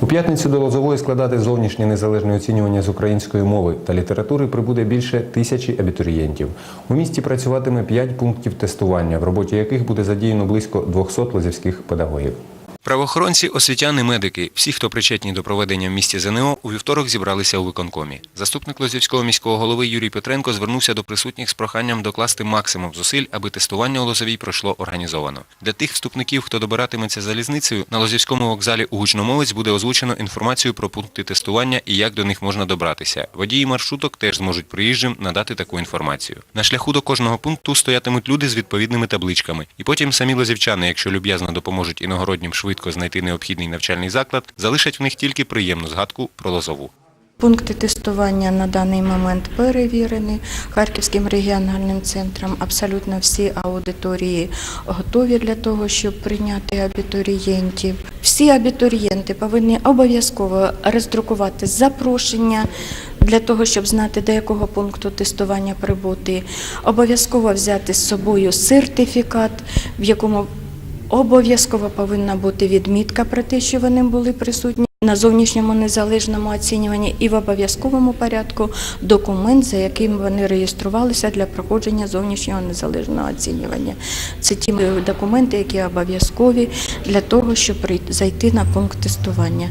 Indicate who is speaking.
Speaker 1: У п'ятницю до Лозової складати зовнішнє незалежне оцінювання з української мови та літератури прибуде більше тисячі абітурієнтів. У місті працюватиме п'ять пунктів тестування, в роботі яких буде задіяно близько 200 лозівських педагогів. Правоохоронці, освітяни, медики, всі, хто причетні до проведення в місті ЗНО, у вівторок зібралися у виконкомі. Заступник Лозівського міського голови Юрій Петренко звернувся до присутніх з проханням докласти максимум зусиль, аби тестування у Лозовій пройшло організовано. Для тих вступників, хто добиратиметься залізницею, на Лозівському вокзалі у гучномовець буде озвучено інформацію про пункти тестування і як до них можна добратися. Водії маршруток теж зможуть приїжджим надати таку інформацію. На шляху до кожного пункту стоятимуть люди з відповідними табличками, і потім самі лозівчани, якщо люб'язно допоможуть іногороднім швидко знайти необхідний навчальний заклад, залишать в них тільки приємну згадку про Лозову.
Speaker 2: Пункти тестування на даний момент перевірені Харківським регіональним центром. Абсолютно всі аудиторії готові для того, щоб прийняти абітурієнтів. Всі абітурієнти повинні обов'язково роздрукувати запрошення для того, щоб знати, до якого пункту тестування прибути. Обов'язково взяти з собою сертифікат, в якому Обов'язково повинна бути відмітка про те, що вони були присутні на зовнішньому незалежному оцінюванні і в обов'язковому порядку документ, за яким вони реєструвалися для проходження зовнішнього незалежного оцінювання. Це ті документи, які обов'язкові для того, щоб зайти на пункт тестування.